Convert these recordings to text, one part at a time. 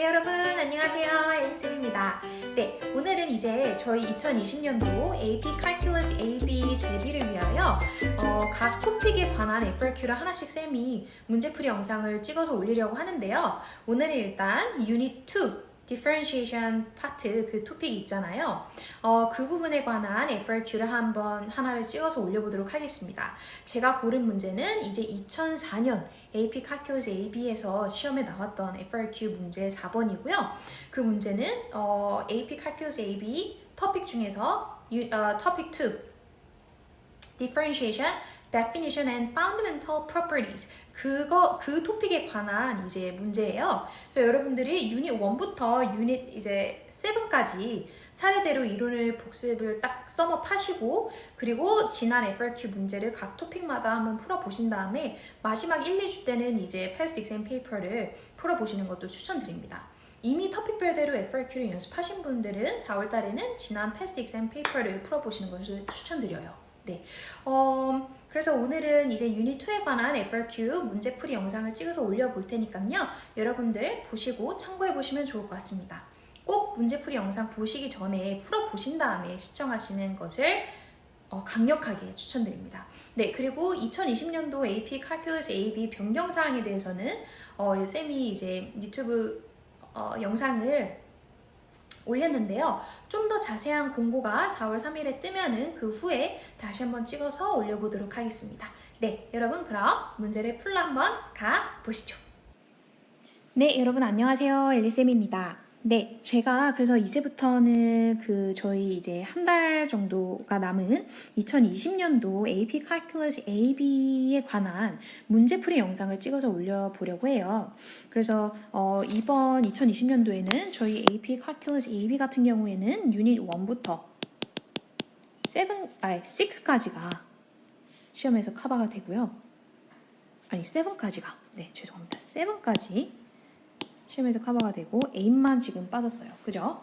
네 여러분 안녕하세요 에이쌤입니다. 네 오늘은 이제 저희 2020년도 AP Calculus AB 대비를 위하여 어, 각 토픽에 관한 FAQ를 하나씩 쌤이 문제풀이 영상을 찍어서 올리려고 하는데요. 오늘은 일단 유닛 2 differentiation 파트 그 토픽이 있잖아요. 어, 그 부분에 관한 FAQ를 한번 하나를 찍어서 올려보도록 하겠습니다. 제가 고른 문제는 이제 2004년 AP Calculus AB에서 시험에 나왔던 FAQ 문제 4번이고요. 그 문제는 어, AP Calculus AB 토픽 중에서 유, 어, 토픽 2 differentiation, definition and fundamental properties 그거 그 토픽에 관한 이제 문제예요. 그래서 여러분들이 유닛 1부터 유닛 이제 7까지 차례대로 이론을 복습을 딱 썸업하시고 그리고 지난 FRQ 문제를 각 토픽마다 한번 풀어 보신 다음에 마지막 1, 2주 때는 이제 past exam paper를 풀어 보시는 것도 추천드립니다. 이미 토픽별대로 FRQ를 연습하신 분들은 4월 달에는 지난 past exam paper를 풀어 보시는 것을 추천드려요. 네. 어, 그래서 오늘은 이제 유닛 2에 관한 FRQ 문제풀이 영상을 찍어서 올려볼 테니까요. 여러분들 보시고 참고해 보시면 좋을 것 같습니다. 꼭 문제풀이 영상 보시기 전에 풀어보신 다음에 시청하시는 것을 어, 강력하게 추천드립니다. 네, 그리고 2020년도 AP Calculus AB 변경 사항에 대해서는 어, 쌤이 이제 유튜브 어, 영상을 올렸는데요. 좀 더 자세한 공고가 4월 3일에 뜨면은 그 후에 다시 한번 찍어서 올려보도록 하겠습니다. 네, 여러분 그럼 문제를 풀러 한번 가 보시죠. 네, 여러분 안녕하세요. 엘리쌤입니다. 네, 제가 그래서 이제부터는 그 저희 이제 한 달 정도가 남은 2020년도 AP Calculus AB에 관한 문제풀이 영상을 찍어서 올려보려고 해요. 그래서 어, 이번 2020년도에는 저희 AP Calculus AB 같은 경우에는 유닛 1부터 7, 아니 6까지가 시험에서 커버가 되고요. 아니 7까지가 네 죄송합니다. 7까지 시험에서 커버가 되고 8만 지금 빠졌어요. 그죠?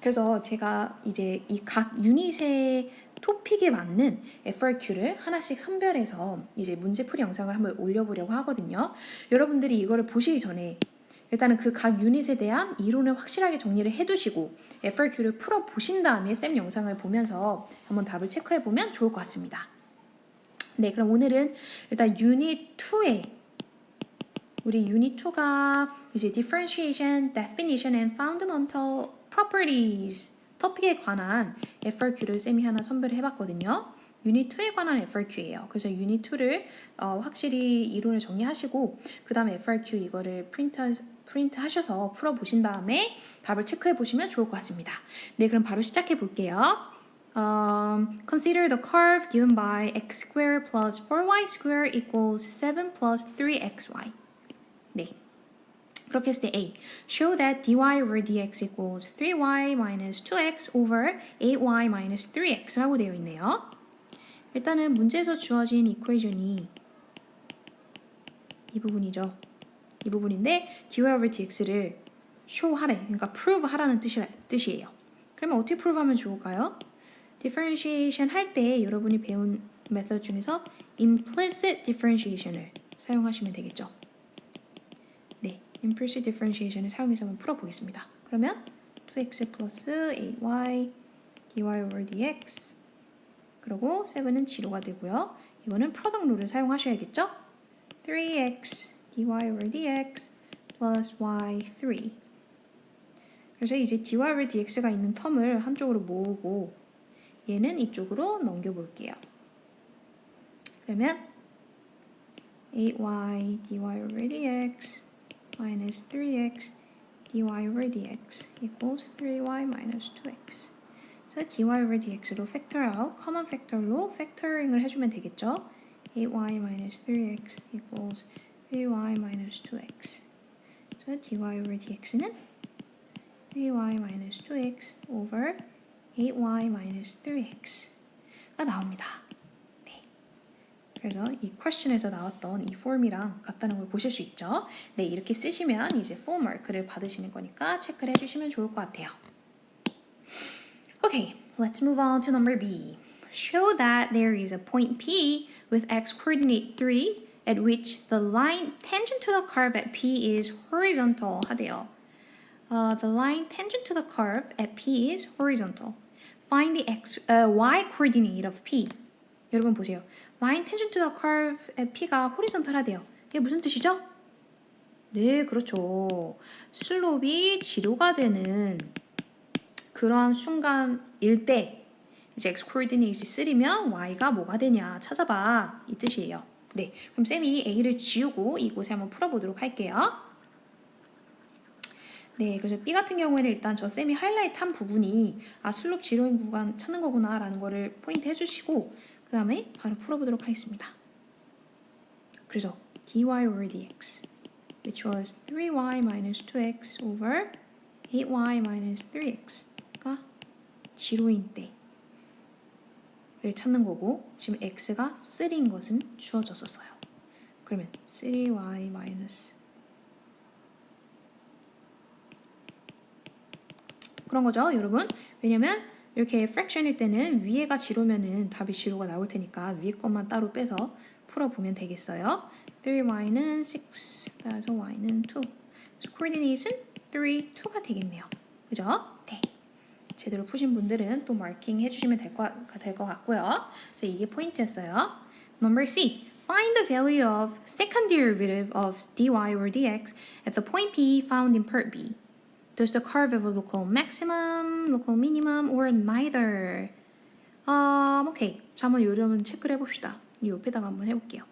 그래서 제가 이제 이 각 유닛의 토픽에 맞는 FRQ를 하나씩 선별해서 이제 문제풀이 영상을 한번 올려보려고 하거든요. 여러분들이 이거를 보시기 전에 일단은 그 각 유닛에 대한 이론을 확실하게 정리를 해두시고 FRQ를 풀어 보신 다음에 쌤 영상을 보면서 한번 답을 체크해 보면 좋을 것 같습니다. 네, 그럼 오늘은 일단 유닛 2에 우리 유닛 2가 이제 differentiation, definition and fundamental properties 토픽에 관한 FRQ를 쌤이 하나 선별을 해봤거든요. 유닛 2에 관한 FRQ예요. 그래서 유닛 2를 어, 확실히 이론을 정리하시고 그 다음에 FRQ 이거를 프린트 프린트 하셔서 풀어 보신 다음에 답을 체크해 보시면 좋을 것 같습니다. 네, 그럼 바로 시작해 볼게요. Um, consider the curve given by x squared plus 4y squared equals 7 plus 3xy. 네. 그렇게 했을 때 A. Show that dy over dx equals 3y minus 2x over 8y minus 3x라고 되어 있네요. 일단은 문제에서 주어진 이퀘이션이 이 부분이죠. 이 부분인데 dy over dx를 show하래. 그러니까 prove 하라는 뜻이, 뜻이에요. 그러면 어떻게 prove 하면 좋을까요? differentiation 할 때 여러분이 배운 메서드 중에서 implicit differentiation을 사용하시면 되겠죠. 네, implicit differentiation을 사용해서 한번 풀어보겠습니다. 그러면 2x 플러스 8y dy over dx 그리고 7은 지로가 되고요. 이거는 프로덕트 룰을 사용하셔야겠죠? 3x dy over dx plus y3 그래서 이제 dy over dx가 있는 텀을 한쪽으로 모으고 얘는 이쪽으로 넘겨볼게요. 그러면 8y dy over dx minus 3x dy over dx equals 3y minus 2x. 그래서 dy over dx로 factor out, common factor로 factoring을 해주면 되겠죠. 8y minus 3x equals 3y minus 2x. 그래서 dy over dx는 3y minus 2x over 8y minus 3x가 나옵니다. 네. 그래서 이 question에서 나왔던 이 form이랑 같다는 걸 보실 수 있죠. 네, 이렇게 쓰시면 이제 full mark를 받으시는 거니까 체크를 해주시면 좋을 것 같아요. Okay, let's move on to number B. Show that there is a point P with x coordinate 3 at which the line tangent to the curve at P is horizontal 하대요. Uh, the line tangent to the curve at P is horizontal. Find the x, uh, y coordinate of P. 여러분 보세요. line tangent to the curve at P가 horizontal 하대요. 이게 무슨 뜻이죠? 네, 그렇죠. 슬롭이 지로가 되는 그런 순간일 때 이제 x coordinate이 3면 y가 뭐가 되냐 찾아봐 이 뜻이에요. 네, 그럼 쌤이 a를 지우고 이곳에 한번 풀어보도록 할게요. 네, 그래서 B 같은 경우에는 일단 저 쌤이 하이라이트 한 부분이 아 슬롭 지로인 구간 찾는 거구나 라는 거를 포인트 해주시고 그 다음에 바로 풀어보도록 하겠습니다. 그래서 dy over dx which was 3y minus 2x over 8y minus 3x가 지로인 때를 찾는 거고 지금 x가 3인 것은 주어졌었어요. 그러면 3y minus 그런 거죠, 여러분. 왜냐면 이렇게 프랙션일 때는 위에가 지로면은 답이 지로가 나올 테니까 위에 것만 따로 빼서 풀어보면 되겠어요. 3y는 6, 따라서 y는 2. 그래서 coordinate은 3, 2가 되겠네요. 그죠? 네. 제대로 푸신 분들은 또 마킹 해주시면 될 것 같고요. 그래서 이게 포인트였어요. Number C. Find the value of second derivative of dy over dx at the point P found in part B. Does the curve have a local maximum, local minimum, or neither? 음, 오케이. 자, 한번 요령은 체크를 해봅시다. 이 옆에다가 한번 해볼게요.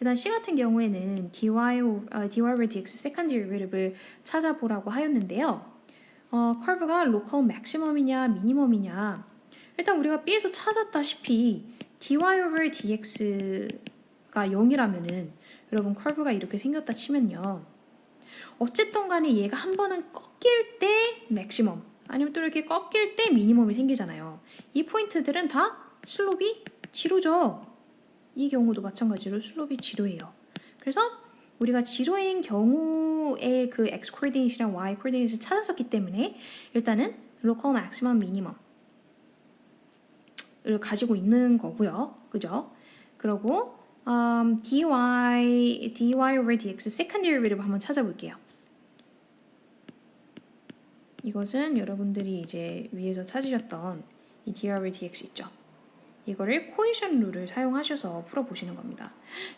일단 C 같은 경우에는 dy, 어, dy over dx second derivative를 찾아보라고 하였는데요. 어, curve가 local maximum이냐, minimum이냐. 일단 우리가 B에서 찾았다시피 dy over dx가 0이라면은 여러분 curve가 이렇게 생겼다 치면요. 어쨌든 간에 얘가 한 번은 꺾일 때 맥시멈 아니면 또 이렇게 꺾일 때 미니멈이 생기잖아요. 이 포인트들은 다 슬롭이 지로죠. 이 경우도 마찬가지로 슬롭이 지로예요. 그래서 우리가 지로인 경우에 그 x 코디네이트랑 y 코디네이트를 찾았었기 때문에 일단은 로컬 맥시멈 미니멈을 가지고 있는 거고요. 그죠? 그리고 um, dy dy over dx second derivative 한번 찾아볼게요. 이것은 여러분들이 이제 위에서 찾으셨던 이 dr dx 있죠. 이거를 코이션 룰을 사용하셔서 풀어보시는 겁니다.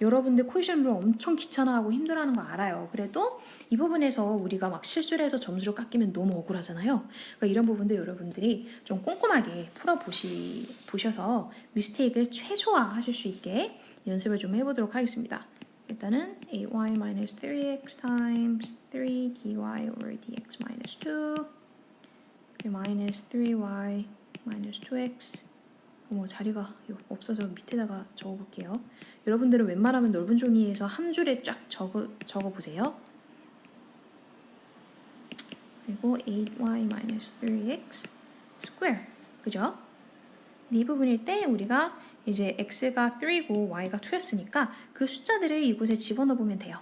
여러분들 코이션 룰 엄청 귀찮아하고 힘들어하는 거 알아요. 그래도 이 부분에서 우리가 막 실수를 해서 점수를 깎이면 너무 억울하잖아요. 그러니까 이런 부분도 여러분들이 좀 꼼꼼하게 풀어보시, 보셔서 미스테이크를 최소화 하실 수 있게 연습을 좀 해보도록 하겠습니다. 일단은 8y minus 3x times 3 dy over dx minus 2 그리고 minus 3y minus 2x 어머 자리가 없어서 밑에다가 적어볼게요. 여러분들은 웬만하면 넓은 종이에서 한 줄에 쫙 적어, 적어보세요. 그리고 8y minus 3x square 그죠? 이 부분일 때 우리가 이제 x가 3고 y가 2였으니까 그 숫자들을 이곳에 집어넣어 보면 돼요.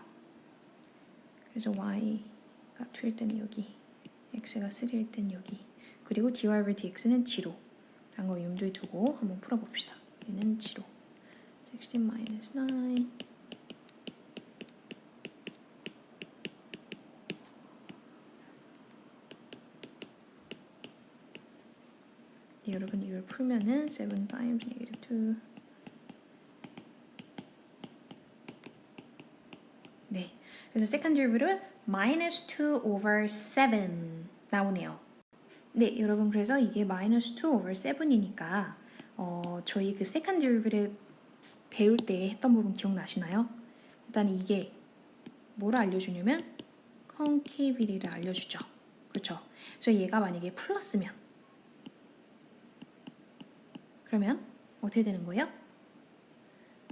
그래서 y가 2일 때는 여기, x가 3일 때는 여기, 그리고 dy over dx는 지로 라는 거 염두에 두고 한번 풀어봅시다. 얘는 지로 16-9 여러분 이걸 풀면은 7 times negative 2 네, 그래서 second derivative minus 2 over 7 나오네요. 네, 여러분 그래서 이게 minus 2 over 7이니까 어, 저희 그 second derivative 배울 때 했던 부분 기억나시나요? 일단 이게 뭐를 알려주냐면 concavity를 알려주죠. 그렇죠? 그래서 얘가 만약에 플러스면 그러면 어떻게 되는 거예요?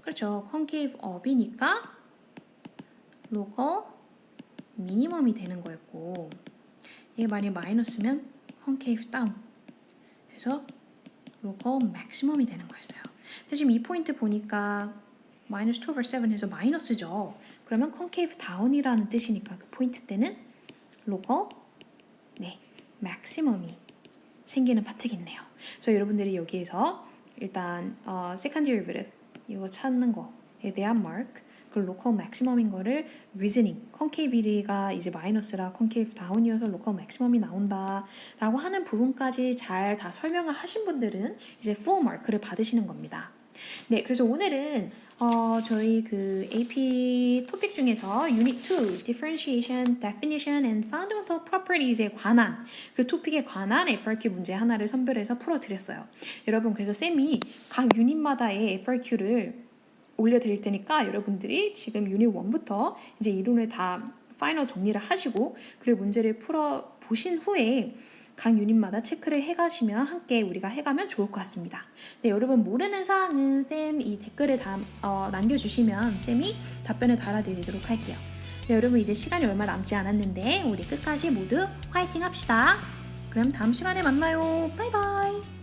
그렇죠. concave up이니까 local 미니멈이 되는 거였고 얘 만약 마이너스면 concave down 해서 local maximum이 되는 거였어요. 지금 이 포인트 보니까 minus 2 over 7 해서 마이너스죠. 그러면 concave down이라는 뜻이니까 그 포인트 때는 local 네 maximum이 생기는 파트겠네요. 그래서 여러분들이 여기에서 일단 어, second derivative 이거 찾는 거에 대한 mark 그 로컬 맥시멈인 거를 reasoning, 컨케이비리가 이제 마이너스라 컨케이브 다운이어서 로컬 맥시멈이 나온다라고 하는 부분까지 잘 다 설명을 하신 분들은 이제 full 마크를 받으시는 겁니다. 네, 그래서 오늘은 어, 저희 그 AP 토픽 중에서 Unit 2, Differentiation, Definition and Fundamental Properties에 관한 그 토픽에 관한 FRQ 문제 하나를 선별해서 풀어드렸어요. 여러분, 그래서 쌤이 각 유닛마다의 FRQ를 올려드릴 테니까 여러분들이 지금 유닛 1부터 이제 이론을 다 파이널 정리를 하시고 그리고 문제를 풀어 보신 후에 각 유닛마다 체크를 해가시면 함께 우리가 해가면 좋을 것 같습니다. 네, 여러분 모르는 사항은 쌤 이 댓글에 다, 어, 남겨주시면 쌤이 답변을 달아드리도록 할게요. 네, 여러분 이제 시간이 얼마 남지 않았는데 우리 끝까지 모두 화이팅 합시다. 그럼 다음 시간에 만나요. 바이바이.